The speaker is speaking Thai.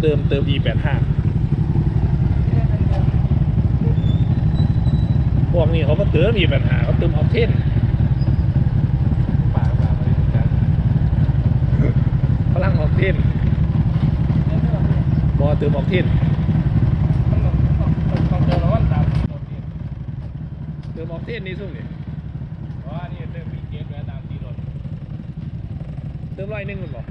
เติมเติม E85 พวกนี้เขาก็เติม E85 เขาเติมออกเทนป่าป่าไปกัพลังออกเทนบอเติมออกเทนเติมออกเทนนี่สุ่มนี่เพราว่านี่เติมมีเกมแล้วตามทีรถเติมร้อยหนึ่งรือเปล่า